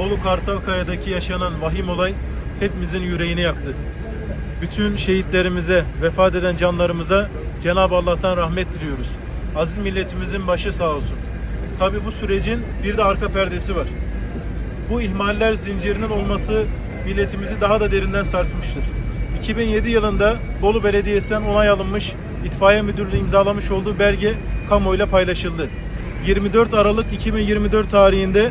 Bolu Kartalkaya'daki yaşanan vahim olay hepimizin yüreğini yaktı. Bütün şehitlerimize, vefat eden canlarımıza Cenab-ı Allah'tan rahmet diliyoruz. Aziz milletimizin başı sağ olsun. Tabi bu sürecin bir de arka perdesi var. Bu ihmaller zincirinin olması milletimizi daha da derinden sarsmıştır. 2007 yılında Bolu Belediyesi'nden onay alınmış, itfaiye müdürlüğü imzalamış olduğu belge kamuoyuyla paylaşıldı. 24 Aralık 2024 tarihinde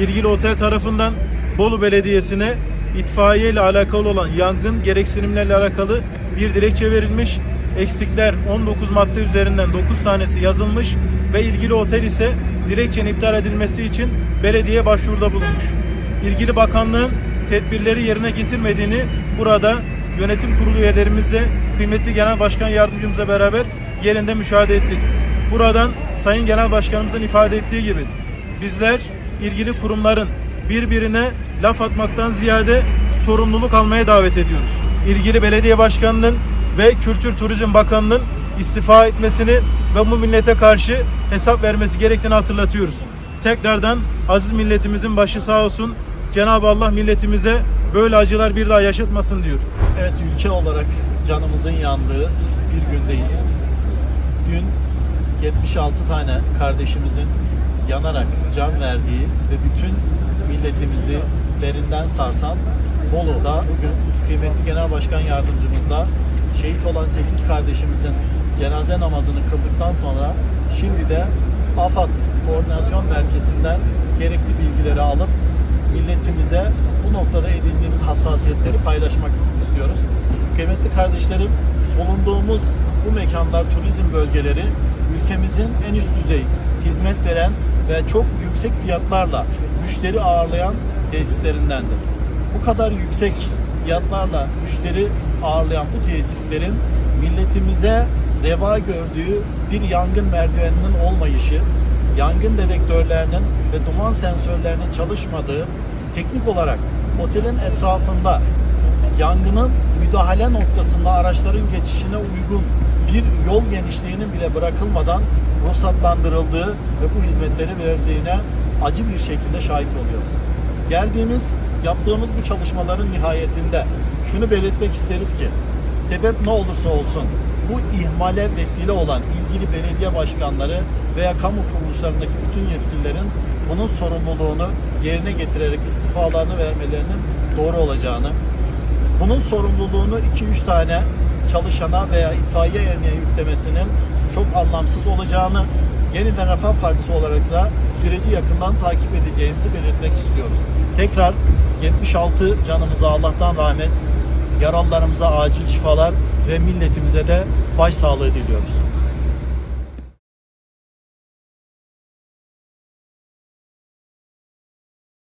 ilgili otel tarafından Bolu Belediyesi'ne itfaiye ile alakalı olan yangın gereksinimlerle alakalı bir dilekçe verilmiş. Eksikler 19 madde üzerinden 9 tanesi yazılmış ve ilgili otel ise dilekçenin iptal edilmesi için belediye başvuruda bulunmuş. İlgili bakanlığın tedbirleri yerine getirmediğini burada yönetim kurulu üyelerimizle kıymetli genel başkan yardımcımızla beraber yerinde müşahede ettik. Buradan Sayın Genel Başkanımızın ifade ettiği gibi bizler ilgili kurumların birbirine laf atmaktan ziyade sorumluluk almaya davet ediyoruz. İlgili belediye başkanının ve Kültür Turizm Bakanı'nın istifa etmesini ve bu millete karşı hesap vermesi gerektiğini hatırlatıyoruz. Tekrardan aziz milletimizin başı sağ olsun. Cenab-ı Allah milletimize böyle acılar bir daha yaşatmasın diyor. Evet ülke olarak canımızın yandığı bir gündeyiz. Dün 76 tane kardeşimizin yanarak can verdiği ve bütün milletimizi derinden sarsan Bolu'da bugün kıymetli Genel Başkan Yardımcımızla şehit olan 8 kardeşimizin cenaze namazını kıldıktan sonra şimdi de AFAD Koordinasyon Merkezi'nden gerekli bilgileri alıp milletimize bu noktada edindiğimiz hassasiyetleri paylaşmak istiyoruz. Kıymetli kardeşlerim, bulunduğumuz bu mekanlar, turizm bölgeleri ülkemizin en üst düzey hizmet veren ve çok yüksek fiyatlarla müşteri ağırlayan tesislerindendir. Bu kadar yüksek fiyatlarla müşteri ağırlayan bu tesislerin milletimize reva gördüğü bir yangın merdiveninin olmayışı, yangın dedektörlerinin ve duman sensörlerinin çalışmadığı, teknik olarak otelin etrafında yangının müdahale noktasında araçların geçişine uygun bir yol genişliğinin bile bırakılmadan ruhsatlandırıldığı ve bu hizmetleri verdiğine acı bir şekilde şahit oluyoruz. Geldiğimiz, yaptığımız bu çalışmaların nihayetinde şunu belirtmek isteriz ki sebep ne olursa olsun bu ihmale vesile olan ilgili belediye başkanları veya kamu kuruluşlarındaki bütün yetkililerin bunun sorumluluğunu yerine getirerek istifalarını vermelerinin doğru olacağını, bunun sorumluluğunu 2-3 tane çalışana veya itfaiye erine yüklemesinin çok anlamsız olacağını yeniden Refah Partisi olarak da süreci yakından takip edeceğimizi belirtmek istiyoruz. Tekrar 76 canımıza Allah'tan rahmet, yaralılarımıza acil şifalar ve milletimize de başsağlığı diliyoruz.